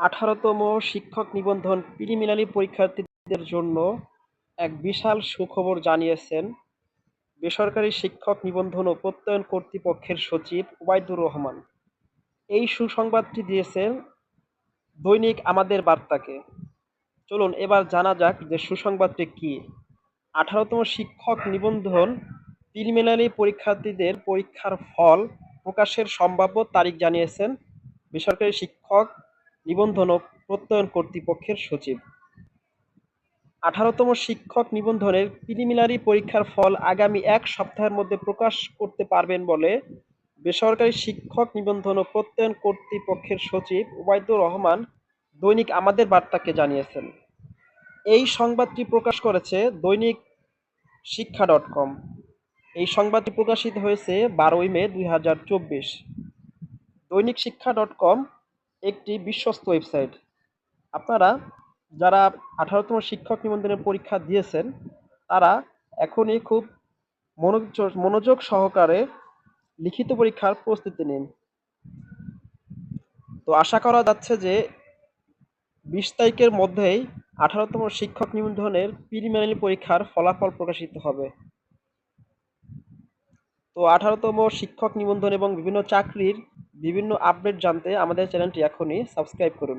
আঠারোতম শিক্ষক নিবন্ধন প্রিলিমিনারি পরীক্ষার্থীদের জন্য এক বিশাল সুখবর জানিয়েছেন বেসরকারি শিক্ষক নিবন্ধন ও প্রত্যয়ন কর্তৃপক্ষের সচিব ওবায়দুর রহমান। এই সুসংবাদটি দিয়েছেন দৈনিক আমাদের বার্তাকে। চলুন এবার জানা যাক যে সুসংবাদটি কী। আঠারোতম শিক্ষক নিবন্ধন প্রিলিমিনারি পরীক্ষার্থীদের পরীক্ষার ফল প্রকাশের সম্ভাব্য তারিখ জানিয়েছেন বেসরকারি শিক্ষক নিবন্ধন প্রত্যয়ন কর্তৃপক্ষের সচিব। আঠারোতম শিক্ষক নিবন্ধনের প্রিলিমিনারি পরীক্ষার ফল আগামী এক সপ্তাহের মধ্যে প্রকাশ করতে পারবেন বলে বেসরকারি শিক্ষক নিবন্ধন ও প্রত্যয়ন কর্তৃপক্ষের সচিব ওবায়দুর রহমান দৈনিক আমাদের বার্তাকে জানিয়েছেন। এই সংবাদটি প্রকাশ করেছে দৈনিক শিক্ষা ডট কম। এই সংবাদটি প্রকাশিত হয়েছে বারোই মে দুই হাজার চব্বিশ। দৈনিক শিক্ষা ডট কম একটি বিশ্বস্ত ওয়েবসাইট আপনারা যারা আঠারোতম শিক্ষক নিবন্ধনের পরীক্ষা দিয়েছেন, তারা এখনই খুব মনোযোগ মনোযোগ সহকারে লিখিত পরীক্ষার প্রস্তুতি নিন। তো আশা করা যাচ্ছে যে বিশ তারিখের মধ্যেই আঠারোতম শিক্ষক নিবন্ধনের প্রিলিমিনারি পরীক্ষার ফলাফল প্রকাশিত হবে। তো আঠারোতম শিক্ষক নিবন্ধন এবং বিভিন্ন চাকরির বিভিন্ন আপডেট জানতে আমাদের চ্যানেলটি এখনই সাবস্ক্রাইব করুন।